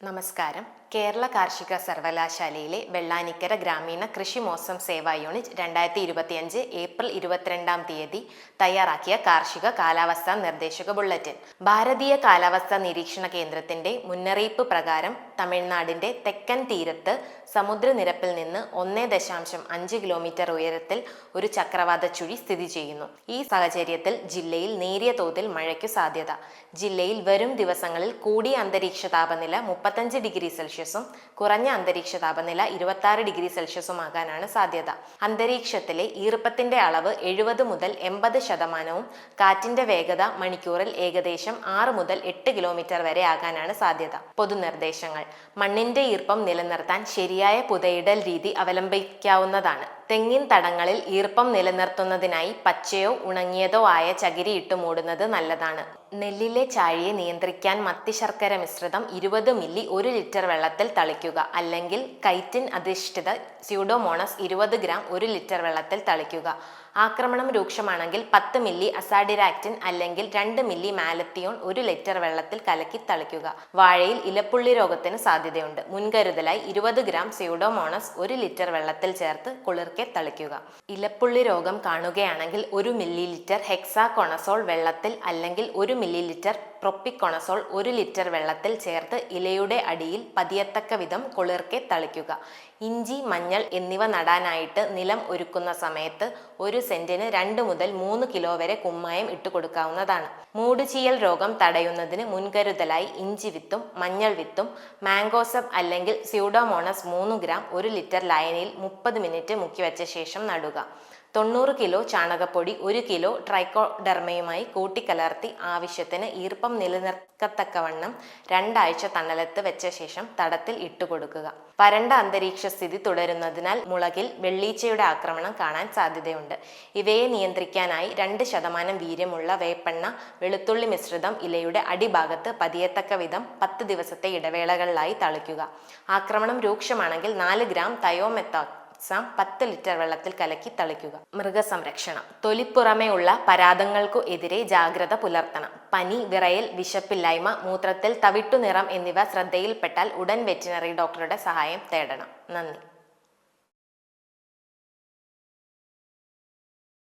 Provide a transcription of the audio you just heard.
നമസ്കാരം കേരള കാർഷിക സർവകലാശാലയിലെ വെള്ളാനിക്കര ഗ്രാമീണ കൃഷി മോസം സേവാ യൂണിറ്റ് രണ്ടായിരത്തി ഇരുപത്തിയഞ്ച് ഏപ്രിൽ ഇരുപത്തിരണ്ടാം തീയതി തയ്യാറാക്കിയ കാർഷിക കാലാവസ്ഥാ നിർദ്ദേശക ബുള്ളറ്റിൻ. ഭാരതീയ കാലാവസ്ഥാ നിരീക്ഷണ കേന്ദ്രത്തിന്റെ മുന്നറിയിപ്പ് പ്രകാരം തമിഴ്നാടിന്റെ തെക്കൻ തീരത്ത് സമുദ്രനിരപ്പിൽ നിന്ന് ഒന്നേ ദശാംശം അഞ്ച് കിലോമീറ്റർ ഉയരത്തിൽ ഒരു ചക്രവാത ചുഴി സ്ഥിതി ചെയ്യുന്നു. ഈ സാഹചര്യത്തിൽ ജില്ലയിൽ നേരിയ തോതിൽ മഴയ്ക്കു സാധ്യത. ജില്ലയിൽ വരും ദിവസങ്ങളിൽ കൂടിയ അന്തരീക്ഷ താപനില മുപ്പത്തഞ്ച് ഡിഗ്രി സെൽഷ്യസും കുറഞ്ഞ അന്തരീക്ഷ താപനില ഇരുപത്തി ഡിഗ്രി സെൽഷ്യസുമാകാനാണ് സാധ്യത. അന്തരീക്ഷത്തിലെ ഈർപ്പത്തിന്റെ അളവ് എഴുപത് മുതൽ എൺപത് ശതമാനവും കാറ്റിന്റെ വേഗത മണിക്കൂറിൽ ഏകദേശം ആറ് മുതൽ എട്ട് കിലോമീറ്റർ വരെ ആകാനാണ് സാധ്യത. പൊതുനിർദ്ദേശങ്ങൾ. മണ്ണിന്റെ ഈർപ്പം നിലനിർത്താൻ ശരിയായ പുതയിടൽ രീതി അവലംബിക്കാവുന്നതാണ്. തെങ്ങിൻ തടങ്ങളിൽ ഈർപ്പം നിലനിർത്തുന്നതിനായി പച്ചയോ ഉണങ്ങിയതോ ആയ ചകിരി ഇട്ട് മൂടുന്നത് നല്ലതാണ്. നെല്ലിലെ ചാഴിയെ നിയന്ത്രിക്കാൻ മത്തിശർക്കര മിശ്രിതം ഇരുപത് മില്ലി ഒരു ലിറ്റർ വെള്ളത്തിൽ തളിക്കുക. അല്ലെങ്കിൽ കൈറ്റിൻ അധിഷ്ഠിത സ്യൂഡോമോണസ് ഇരുപത് ഗ്രാം ഒരു ലിറ്റർ വെള്ളത്തിൽ തളിക്കുക. ആക്രമണം രൂക്ഷമാണെങ്കിൽ പത്ത് മില്ലി അസാഡിരാക്റ്റിൻ അല്ലെങ്കിൽ രണ്ട് മില്ലി മാലത്തിയോൺ ഒരു ലിറ്റർ വെള്ളത്തിൽ കലക്കി തളിക്കുക. വാഴയിൽ ഇലപ്പുള്ളി രോഗത്തിന് സാധ്യതയുണ്ട്. മുൻകരുതലായി ഇരുപത് ഗ്രാം സ്യൂഡോമോണസ് ഒരു ലിറ്റർ വെള്ളത്തിൽ ചേർത്ത് കുളിർക്കെ തളിക്കുക. ഇലപ്പുള്ളി രോഗം കാണുകയാണെങ്കിൽ ഒരു മില്ലി ലിറ്റർ ഹെക്സാകൊണസോൾ വെള്ളത്തിൽ അല്ലെങ്കിൽ ഒരു മില്ലി ലിറ്റർ പ്രൊപ്പിക്കൊണസോൾ ഒരു ലിറ്റർ വെള്ളത്തിൽ ചേർത്ത് ഇലയുടെ അടിയിൽ പതിയത്തക്ക വിധം കുളിർക്കെ തളിക്കുക. ഇഞ്ചി മഞ്ഞൾ എന്നിവ നടാനായിട്ട് നിലം ഒരുക്കുന്ന സമയത്ത് ഒരു സെന്റിന് രണ്ട് മുതൽ മൂന്ന് കിലോ വരെ കുമ്മായം ഇട്ട് കൊടുക്കാവുന്നതാണ്. മൂടുചീയൽ രോഗം തടയുന്നതിന് മുൻകരുതലായി ഇഞ്ചി വിത്തും മഞ്ഞൾ വിത്തും മാംഗോസപ്പ് അല്ലെങ്കിൽ സ്യൂഡോമോണസ് മൂന്ന് ഗ്രാം ഒരു ലിറ്റർ ലയനിൽ മുപ്പത് മിനിറ്റ് മുക്കി വെച്ച ശേഷം നടുക. തൊണ്ണൂറ് കിലോ ചാണകപ്പൊടി ഒരു കിലോ ട്രൈക്കോഡെർമയുമായി കൂട്ടിക്കലർത്തി ആവശ്യത്തിന് ഈർപ്പം നിലനിർത്തക്കവണ്ണം രണ്ടാഴ്ച തണലത്ത് വെച്ച ശേഷം തടത്തിൽ ഇട്ടുകൊടുക്കുക വരണ്ട അന്തരീക്ഷ സ്ഥിതി തുടരുന്നതിനാൽ മുളകിൽ വെള്ളീച്ചയുടെ ആക്രമണം കാണാൻ സാധ്യതയുണ്ട്. ഇവയെ നിയന്ത്രിക്കാനായി രണ്ട് ശതമാനം വീര്യമുള്ള വേപ്പെണ്ണ വെളുത്തുള്ളി മിശ്രിതം ഇലയുടെ അടിഭാഗത്ത് പതിയത്തക്ക വിധം പത്ത് ദിവസത്തെ ഇടവേളകളിലായി തളിക്കുക. ആക്രമണം രൂക്ഷമാണെങ്കിൽ നാല് ഗ്രാം തയോമെത്താ സാം പത്ത് ലിറ്റർ വെള്ളത്തിൽ കലക്കി തളിക്കുക. മൃഗസംരക്ഷണം. തൊലിപ്പുറമേ ഉള്ള പരാതങ്ങൾക്കു എതിരെ ജാഗ്രത പുലർത്തണം. പനി വിറയൽ വിശപ്പില്ലായ്മ മൂത്രത്തിൽ തവിട്ടുനിറം എന്നിവ ശ്രദ്ധയിൽപ്പെട്ടാൽ ഉടൻ വെറ്റിനറി ഡോക്ടറുടെ സഹായം തേടണം. നന്ദി.